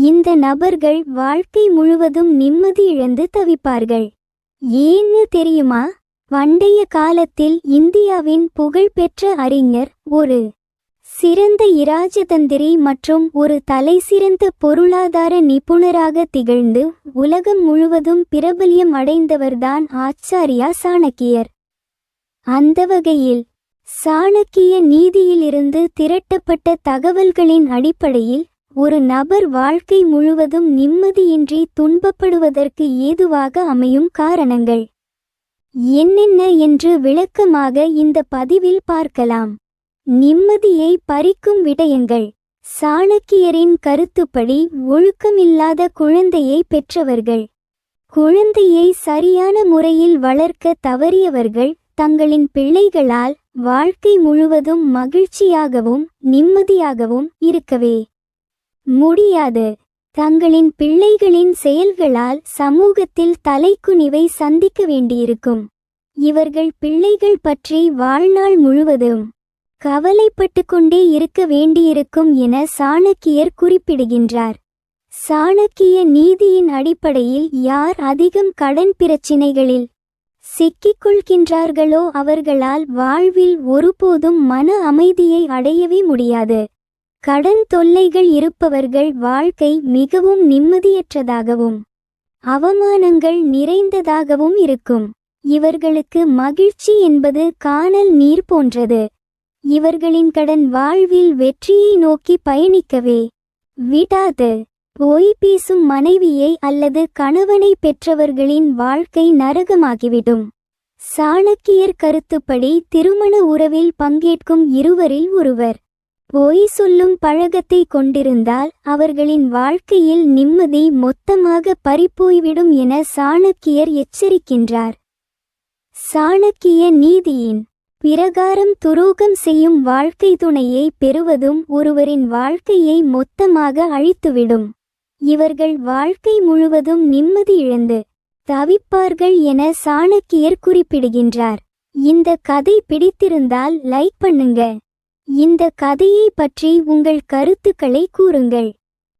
இந்த நபர்கள் வாழ்க்கை முழுவதும் நிம்மதி இழந்து தவிப்பார்கள். ஏன்னு தெரியுமா? பண்டைய காலத்தில் இந்தியாவின் புகழ்பெற்ற அறிஞர் ஒரு சிறந்த இராஜதந்திரி மற்றும் ஒரு தலைசிறந்த பொருளாதார நிபுணராக திகழ்ந்து உலகம் முழுவதும் பிரபல்யம் அடைந்தவர்தான் ஆச்சாரியா சாணக்கியர். அந்த வகையில் சாணக்கிய நீதியிலிருந்து திரட்டப்பட்ட தகவல்களின் அடிப்படையில் ஒரு நபர் வாழ்க்கை முழுவதும் நிம்மதியின்றி துன்பப்படுவதற்கு ஏதுவாக அமையும் காரணங்கள். என்னென்ன என்று விளக்கமாக இந்த பதிவில் பார்க்கலாம். நிம்மதியை பறிக்கும் விடயங்கள். சாணக்கியரின் கருத்துப்படி ஒழுக்கமில்லாத குழந்தையை பெற்றவர்கள். குழந்தையை சரியான முறையில் வளர்க்க தவறியவர்கள். தங்களின் பிள்ளைகளால் வாழ்க்கை முழுவதும் மகிழ்ச்சியாகவும் நிம்மதியாகவும் இருக்கவே. முடியாது. தங்களின் பிள்ளைகளின் செயல்களால் சமூகத்தில் தலைக்குனிவை சந்திக்க வேண்டியிருக்கும். இவர்கள் பிள்ளைகள் பற்றி வாழ்நாள் முழுவதும் கவலைப்பட்டு கொண்டே இருக்க வேண்டியிருக்கும் என சாணக்கியர் குறிப்பிடுகின்றார். சாணக்கிய நீதியின் அடிப்படையில் யார் அதிகம் கடன் பிரச்சினைகளில் சிக்கிக்கொள்கின்றார்களோ அவர்களால் வாழ்வில் ஒருபோதும் மன அமைதியை அடையவே முடியாது. கடன் தொல்லைகள் இருப்பவர்கள் வாழ்க்கை மிகவும் நிம்மதியற்றதாகவும் அவமானங்கள் நிறைந்ததாகவும் இருக்கும். இவர்களுக்கு மகிழ்ச்சி என்பது காணல் நீர் போன்றது. இவர்களின் கடன் வாழ்வில் வெற்றியை நோக்கி பயணிக்கவே விடாது. பொய் பேசும் மனைவியை அல்லது கணவனை பெற்றவர்களின் வாழ்க்கை நரகமாகிவிடும். சாணக்கியர் கருத்துப்படி திருமண உறவில் பங்கேற்கும் இருவரில் ஒருவர். பொய் சொல்லும் பழக்கத்தை கொண்டிருந்தால் அவர்களின் வாழ்க்கையில் நிம்மதி மொத்தமாக பறிப்போய்விடும் என சாணக்கியர் எச்சரிக்கின்றார். சாணக்கிய நீதியின் பிரகாரம் துரோகம் செய்யும் வாழ்க்கை துணையை பெறுவதும் ஒருவரின் வாழ்க்கையை மொத்தமாக அழித்துவிடும். இவர்கள் வாழ்க்கை முழுவதும் நிம்மதி இழந்து தவிப்பார்கள் என சாணக்கியர் குறிப்பிடுகின்றார். இந்த கதை பிடித்திருந்தால் லைக் பண்ணுங்க. இந்த கதையை பற்றி உங்கள் கருத்துக்களை கூறுங்கள்.